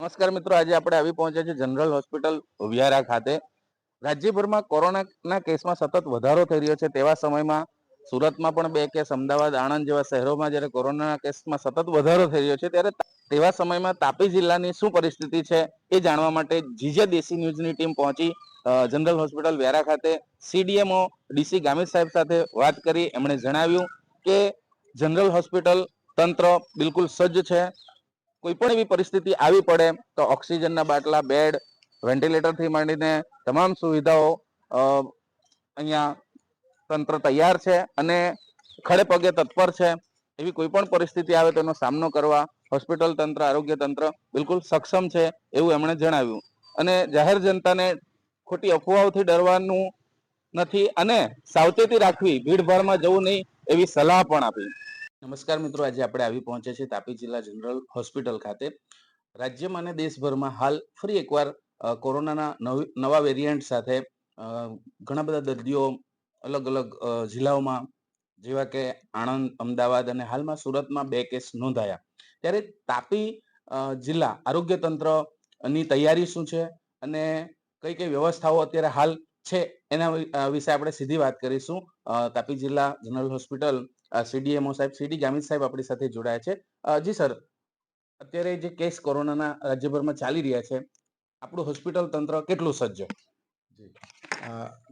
નમસ્કાર મિત્રો, આજે આપણે આવી પહોંચ્યા છે જનરલ હોસ્પિટલ વ્યારા ખાતે. રાજ્યભરમાં કોરોનાના કેસમાં સતત વધારો થઈ રહ્યો છે તેવા સમયમાં સુરતમાં પણ બે કેસ, અમદાવાદ, આણંદ જેવા શહેરોમાં જ્યારે કોરોનાના કેસમાં સતત વધારો થઈ રહ્યો છે ત્યારે તેવા સમયમાં તાપી જિલ્લાની શું પરિસ્થિતિ છે એ જાણવા માટે જીજે દેશી ન્યૂઝની ટીમ પહોંચી. જનરલ હોસ્પિટલ વ્યારા ખાતે સીડીએમઓ ડીસી ગામિત સાહેબ સાથે વાત કરી. એમણે જણાવ્યું કે જનરલ હોસ્પિટલ તંત્ર બિલકુલ સજ્જ છે. કોઈ પણ એવી પરિસ્થિતિ આવી પડે, તો ઓક્સિજનના બાટલા, બેડ વેન્ટિલેટરથી માંડીને તમામ સુવિધાઓ અહીંયા તંત્ર તૈયાર છે અને ખડે પગે તત્પર છે. એવી કોઈ પણ પરિસ્થિતિ આવે તેનો સામનો કરવા હોસ્પિટલ તંત્ર, આરોગ્ય તંત્ર બિલકુલ સક્ષમ છે એવું એમણે જણાવ્યું. અને જાહેર જનતાને ખોટી અફવાઓથી ડરવાનું નથી અને સાવચેતી રાખવી, ભીડભાડમાં જવું નહીં એવી સલાહ પણ આપી. નમસ્કાર મિત્રો, આજે આપણે આવી પહોંચ્યા છીએ તાપી જિલ્લા જનરલ હોસ્પિટલ ખાતે. રાજ્યમાં અને દેશભરમાં હાલ ફરી એકવાર કોરોનાના નવા વેરિયન્ટ સાથે ઘણા બધા દર્દીઓ અલગ અલગ જિલ્લાઓમાં જેવા કે આણંદ, અમદાવાદ અને હાલમાં સુરતમાં બે કેસ નોંધાયા. ત્યારે તાપી જિલ્લા આરોગ્ય તંત્રની તૈયારી શું છે અને કઈ કઈ વ્યવસ્થાઓ અત્યારે હાલ છે એના વિશે આપણે સીધી વાત કરીશું. તાપી જિલ્લા જનરલ હોસ્પિટલ સીડીએમઓ સાહેબ, સીડી ગામિત સાહેબ આપણી સાથે જોડાયા છે. જી સર, અત્યારે જે કેસ કોરોનાના રાજ્યભરમાં ચાલી રહ્યા છે, આપણું હોસ્પિટલ તંત્ર કેટલું સજ્જ?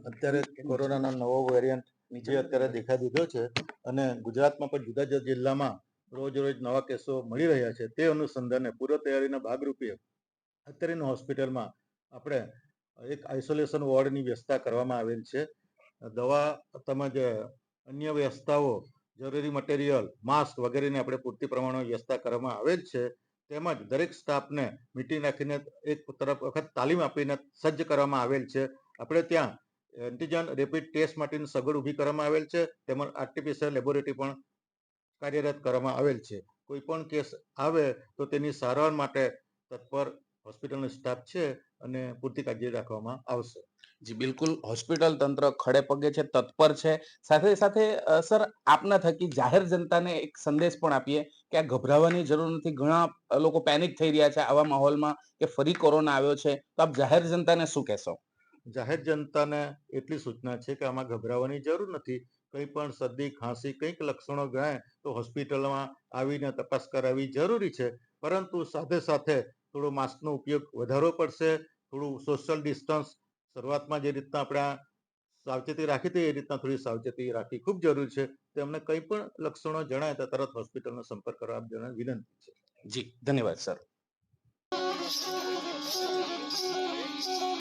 અત્યારે કોરોનાનો નવો વેરિયન્ટ જે અત્યારે દેખાઈ દીધો છે અને ગુજરાતમાં પણ જુદા જુદા જિલ્લામાં રોજ રોજ નવા કેસો મળી રહ્યા છે. તે અનુસંધાને પૂર્વ તૈયારીના ભાગરૂપે અત્યારેની હોસ્પિટલમાં આપણે એક આઇસોલેશન વોર્ડની વ્યવસ્થા કરવામાં આવેલ છે. દવા, તેમજ અન્ય વ્યવસ્થાઓ જરૂરી મટીરિયલ માસ્ક વગેરેની આપણે પૂરતી પ્રમાણમાં વ્યવસ્થા કરવામાં આવેલ છે. તેમજ દરેક સ્ટાફને મીટિંગ રાખીને એક તરફ વખત તાલીમ આપીને સજ્જ કરવામાં આવેલ છે. આપણે ત્યાં એન્ટીજન રેપિડ ટેસ્ટ માટેની સગવડ ઊભી કરવામાં આવેલ છે. તેમજ આર્ટિફિશિયલ લેબોરેટરી પણ કાર્યરત કરવામાં આવેલ છે. કોઈ પણ કેસ આવે તો તેની સારવાર માટે તત્પર હોસ્પિટલનો સ્ટાફ છે અને પૂરતી કાળજી રાખવામાં આવશે. જી, બિલકુલ. હોસ્પિટલ તંત્ર ખડે પગે છે, તત્પર છે. સાથે સાથે સર, આપના થકી જાહેર જનતાને એક સંદેશ પણ આપીએ કે આ ગભરાવાની જરૂર નથી. ઘણા લોકો પેનિક થઈ રહ્યા છે આવા માહોલમાં કે ફરી કોરોના આવ્યો છે. તો આપ જાહેર જનતાને શું કહેશો? જાહેર જનતાને એટલી સૂચના છે કે આમાં ગભરાવાની જરૂર નથી. કંઈ પણ શરદી, ખાંસી, કંઈક લક્ષણો ગણાય તો હોસ્પિટલમાં આવીને તપાસ કરાવવી જરૂરી છે. પરંતુ સાથે સાથે થોડો માસ્કનો ઉપયોગ વધારવો પડશે. થોડું સોશિયલ ડિસ્ટન્સ શરૂઆતમાં જે રીતના આપણે સાવચેતી રાખી હતી, એ રીતના થોડી સાવચેતી રાખવી ખૂબ જરૂરી છે. તેમને કંઈ પણ લક્ષણો જણાય તો તરત હોસ્પિટલનો સંપર્ક કરવા જણાવી વિનંતી છે. જી, ધન્યવાદ, સર.